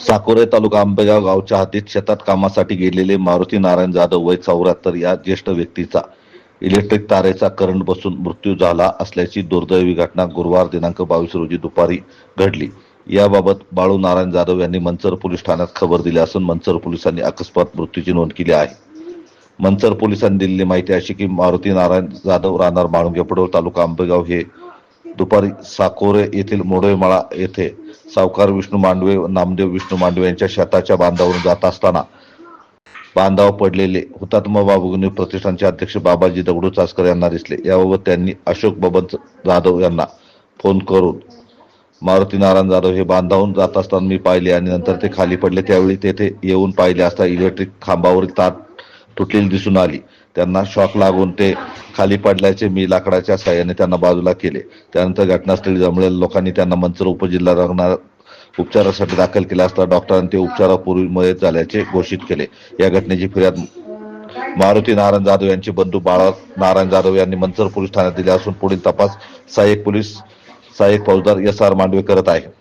साकोरे तालुका आंबेगाव गावच्या हद्दीत शेतात कामासाठी गेलेले मारुती नारायण जाधव वय चौऱ्याहत्तर या ज्येष्ठ व्यक्तीचा इलेक्ट्रिक तारेचा करंट बसून मृत्यू झाला असल्याची दुर्दैवी घटना गुरुवार दिनांक बावीस रोजी दुपारी घडली. याबाबत बाळू नारायण जाधव यांनी मंचर पोलीस ठाण्यात खबर दिली असून मंचर पोलिसांनी अकस्मात मृत्यूची नोंद केली आहे. मंचर पोलिसांनी दिलेली माहिती अशी की मारुती नारायण जाधव राहणार माळुंगे पडोळ तालुका आंबेगाव हे दुपारी साकोरे येथील मोडवेमाळा येथे सावकार विष्णू मांडवे नामदेव विष्णू मांडवे यांच्या शेताच्या बांधावरून जात असताना बांधाव पडलेले हुतात्मा बाबुगुनी प्रतिष्ठानचे अध्यक्ष बाबाजी दगडू चासकर यांना दिसले. याबाबत त्यांनी अशोक बबन जाधव यांना फोन करून मारुती नारायण जाधव हे बांधावून जात असताना मी पाहिले आणि नंतर ते खाली पडले. त्यावेळी तेथे येऊन पाहिले असता इलेक्ट्रिक खांबावरील तार तुटलेली दिसून आली. त्यांना शॉक लागून ते खाली पडल्याचे मी लाकडाच्या साह्याने त्यांना बाजूला केले. त्यानंतर घटनास्थळी जमलेल्या लोकांनी त्यांना मंचर उपजिल्हा रुग्णालयात उपचारासाठी दाखल केला असता डॉक्टरांनी ते उपचारापूर्वी मयत झाल्याचे घोषित केले. या घटनेची फिर्याद मारुती नारायण जाधव यांचे बंधू बाळा नारायण जाधव यांनी मंचर पोलीस ठाण्यात दिले असून पुढील तपास सहाय्यक पोलीस सहाय्यक फौजदार एस आर मांडवे करत आहे.